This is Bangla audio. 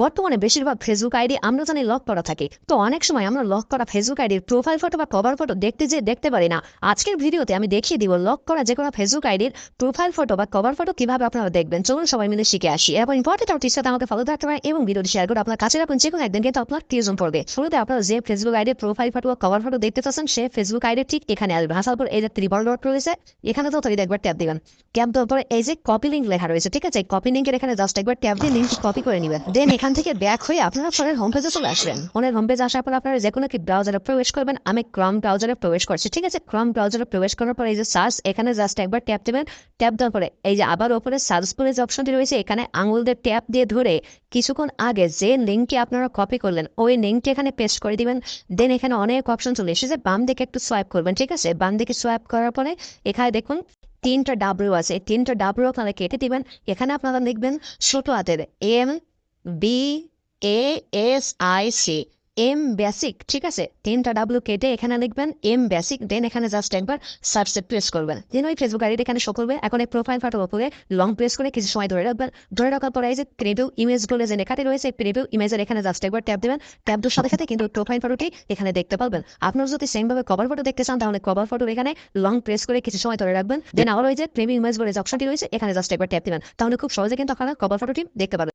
বর্তমানে বেশিরভাগ ফেসবুক আইডি আমরা জানি লক করা থাকে। তো অনেক সময় আমরা লক করা ফেসবুক আইডির প্রোফাইল ফটো বা কভার ফটো দেখতে যে দেখতে পারি না। আজকের ভিডিওতে আমি দেখিয়ে দিব লক করা যে কোনো ফেসবুক আইডির প্রোফাইল ফটো বা কভার ফটো কীভাবে আপনারা দেখবেন। চলুন সবাই মিলে শিখে আসি। এবং ইম্পর্টেন্ট আউটির সাথে আমাকে ফলো থাকতে পারেন এবং ভিডিওটি শেয়ার করে আপনার কাছে রাখুন। যে কোনো একদিন কিন্তু আপনার প্রয়োজন পড়বে। শুরুতে আপনারা যে ফেসবুক আইডির প্রোফাইল ফটো বা কভার ফটো দেখতে চাচ্ছেন, সে ফেসবুক আইডি ঠিক এখানে আসবে। আসার পর এই যে ত্রিবল ডট রয়েছে, এখানে তো তৈরি একবার ট্যাপ দিবেন। ট্যাপ দেওয়ার পরে এই যে কপি লিঙ্ক লেখা রয়েছে, ঠিক আছে? কপি লিঙ্কের এখানে জাস্ট একবার ট্যাপ দিয়ে লিঙ্ক কপি করে নেবেন। দেন এখান থেকে ব্যাক হয়ে আপনারা ফোনের হোম পেজে চলে আসবেন। ফোনের হোম পেজে আসার পর আপনারা যে কোনো একটি ব্রাউজারে প্রবেশ করবেন। আমি ক্রম ব্রাউজারে প্রবেশ করছি, ঠিক আছে? ক্রম ব্রাউজারে প্রবেশ করার পর এই যে সার্চ এখানে জাস্ট একবার ট্যাপ দেবেন। ট্যাপ দেওয়ার পরে এই যে আবার ওপরে সার্চ করে যে অপশনটি রয়েছে, এখানে আঙুল দিয়ে ট্যাপ দিয়ে ধরে কিছুক্ষণ আগে যে লিঙ্কটি আপনারা কপি করলেন, ওই লিঙ্কটি এখানে পেস্ট করে দিবেন। দেন এখানে অনেক অপশন চলে এসেছে, বাম দিকে একটু সোয়াইপ করবেন, ঠিক আছে? বাম দিকে সোয়াইপ করার পরে এখানে দেখুন তিনটা ডাব্লিউ আছে তিনটা ডাব্লিউ আপনারা কেটে দিবেন। এখানে আপনারা লিখবেন ছোট হাতের এম বি এম বেসিক ঠিক আছে? তিনটা ডাব্লিউ কেটে এখানে লিখবেন এম বেসিক দেন এখানে জাস্ট একবার সার্চে প্রেস করবেন। দেন ওই ফেসবুক আইডি এখানে শো করবে। এখন এই প্রোফাইল ফটোর উপরে লং প্রেস করে কিছু সময় ধরে রাখবেন। ধরে রাখার পরে এই যে প্রিভিউ ইমেজ বলে যে লেখাটি রয়েছে প্রিভিউ ইমেজের এখানে জাস্ট একবার ট্যাপ দেবেন। ট্যাপ দেওয়ার সাথে সাথে কিন্তু প্রোফাইল ফটোটি এখানে দেখতে পাবেন। আপনার যদি সেম ভাবে কভার ফটো দেখতে চান, তাহলে কভার ফটোর এখানে লং প্রেস করে কিছু সময় ধরে রাখবেন। দেন আবার ওই যে প্রিভিউ ইমেজ বলে যে অপশনটি রয়েছে, এখানে জাস্ট একবার ট্যাপ দেবেন। তাহলে খুব সহজে কিন্তু আপনারা কভার ফটোটি দেখতে পারবেন।